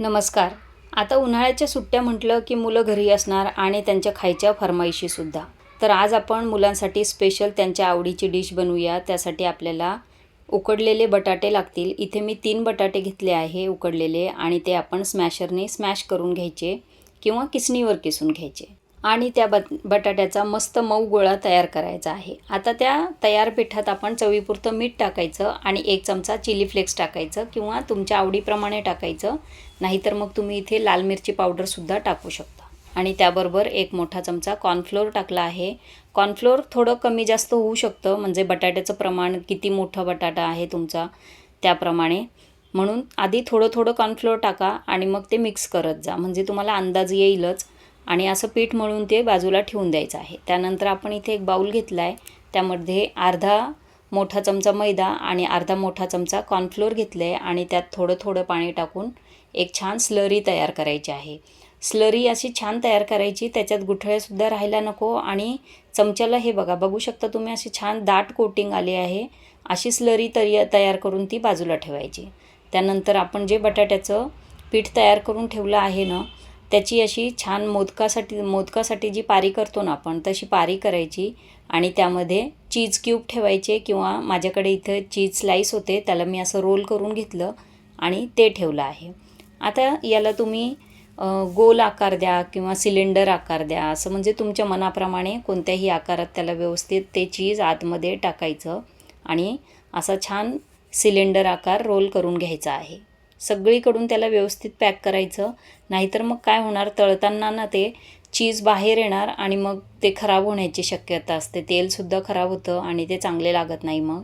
नमस्कार. आता उन्हाळ्याच्या सुट्ट्या म्हटलं की मुलं घरी असणार आणि त्यांच्या खायच्या फरमाईशीसुद्धा. तर आज आपण मुलांसाठी स्पेशल त्यांच्या आवडीची डिश बनवूया. त्यासाठी आपल्याला उकडलेले बटाटे लागतील. इथे मी तीन बटाटे घेतले आहे उकडलेले आणि ते आपण स्मॅशरने स्मॅश करून घ्यायचे किंवा किसणीवर किसून घ्यायचे. आणि त्या बट बटाट्याचा मस्त मऊ गोळा तयार करायचा आहे. आता त्या तयार पिठात आपण चवीपुरतं मीठ टाकायचं आणि एक चमचा चिली फ्लेक्स टाकायचं किंवा तुमच्या आवडीप्रमाणे टाकायचं. नाहीतर मग तुम्ही इथे लाल मिरची पावडरसुद्धा टाकू शकता. आणि त्याबरोबर एक मोठा चमचा कॉर्नफ्लोअर टाकला आहे. कॉर्नफ्लोअर थोडं कमी जास्त होऊ शकतं म्हणजे बटाट्याचं प्रमाण किती मोठा बटाटा आहे तुमचा त्याप्रमाणे. म्हणून आधी थोडं थोडं कॉर्नफ्लोअर टाका आणि मग ते मिक्स करत जा. म्हणजे तुम्हाला अंदाज येईलच. आणि असं पीठ मळून ते बाजूला ठेवून द्यायचं आहे. त्यानंतर आपण इथे एक बाऊल घेतला आहे त्यामध्ये अर्धा मोठा चमचा मैदा आणि अर्धा मोठा चमचा कॉर्नफ्लोअर घेतलं आहे आणि त्यात थोडं थोडं पाणी टाकून एक छान स्लरी तयार करायची आहे. स्लरी अशी छान तयार करायची त्याच्यात गुठळ्यासुद्धा राहायला नको आणि चमच्याला हे बघा बघू शकता तुम्ही अशी छान दाट कोटिंग आली आहे. अशी स्लरी तरी तयार करून ती बाजूला ठेवायची. त्यानंतर आपण जे बटाट्याचं पीठ तयार करून ठेवलं आहे ना त्याची अशी छान मोदकासाठी मोदकासाठी जी पारी करतो ना आपण तशी पारी करायची आणि त्यामध्ये चीज क्यूब ठेवायचे किंवा माझ्याकडे इथं चीज स्लाईस होते त्याला मी असं रोल करून घेतलं आणि ते ठेवलं आहे. आता याला तुम्ही गोल आकार द्या किंवा सिलेंडर आकार द्या असं म्हणजे तुमच्या मनाप्रमाणे कोणत्याही आकारात त्याला व्यवस्थित ते चीज आतमध्ये टाकायचं आणि असा छान सिलेंडर आकार रोल करून घ्यायचा आहे. सगळीकडून त्याला व्यवस्थित पॅक करायचं. नाहीतर मग काय होणार? तळताना ना ते चीज बाहेर येणार आणि मग ते खराब होण्याची शक्यता असते. तेलसुद्धा खराब होतं आणि ते चांगले लागत नाही मग.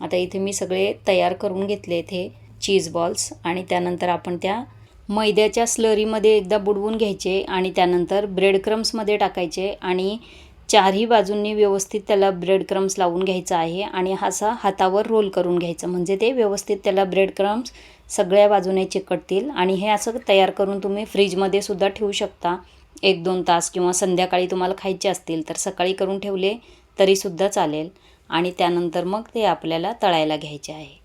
आता इथे मी सगळे तयार करून घेतले इथे चीज बॉल्स आणि त्यानंतर आपण त्या मैद्याच्या स्लरीमध्ये एकदा बुडवून घ्यायचे आणि त्यानंतर ब्रेड क्रम्समध्ये टाकायचे आणि चारही बाजूंनी व्यवस्थित त्याला ब्रेड क्रम्स लावून घ्यायचा आहे आणि असा हातावर रोल करून घ्यायचं. म्हणजे ते व्यवस्थित त्याला ब्रेड क्रम्स सगळ्या बाजूने चिकटतील आणि हे असं तयार करून तुम्ही फ्रीजमध्ये सुद्धा ठेवू शकता. एक दोन तास किंवा संध्याकाळी तुम्हाला खायचे असतील तर सकाळी करून ठेवले तरीसुद्धा चालेल. आणि त्यानंतर मग ते आपल्याला तळायला घ्यायचे आहे.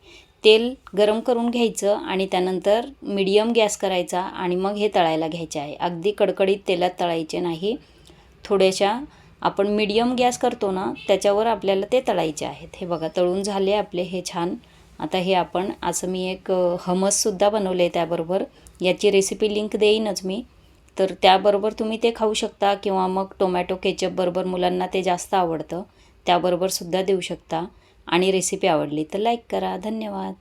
तेल गरम करून घ्यायचं आणि त्यानंतर मीडियम गॅस करायचा आणि मग हे तळायला घ्यायचे आहे. अगदी कडकडीत तेलात तळायचे नाही. थोड्याशा आपण मिडियम गॅस करतो ना त्याच्यावर आपल्याला ते तळायचे आहेत. हे बघा तळून झाले आपले हे छान. आता हे आपण असं मी एक हमससुद्धा बनवले आहे त्याबरोबर. याची रेसिपी लिंक देईनच मी. तर त्याबरोबर तुम्ही ते खाऊ शकता किंवा मग टोमॅटो केचपबरोबर मुलांना ते जास्त आवडतं. त्याबरोबरसुद्धा देऊ शकता. आणि रेसिपी आवडली तर लाईक करा. धन्यवाद.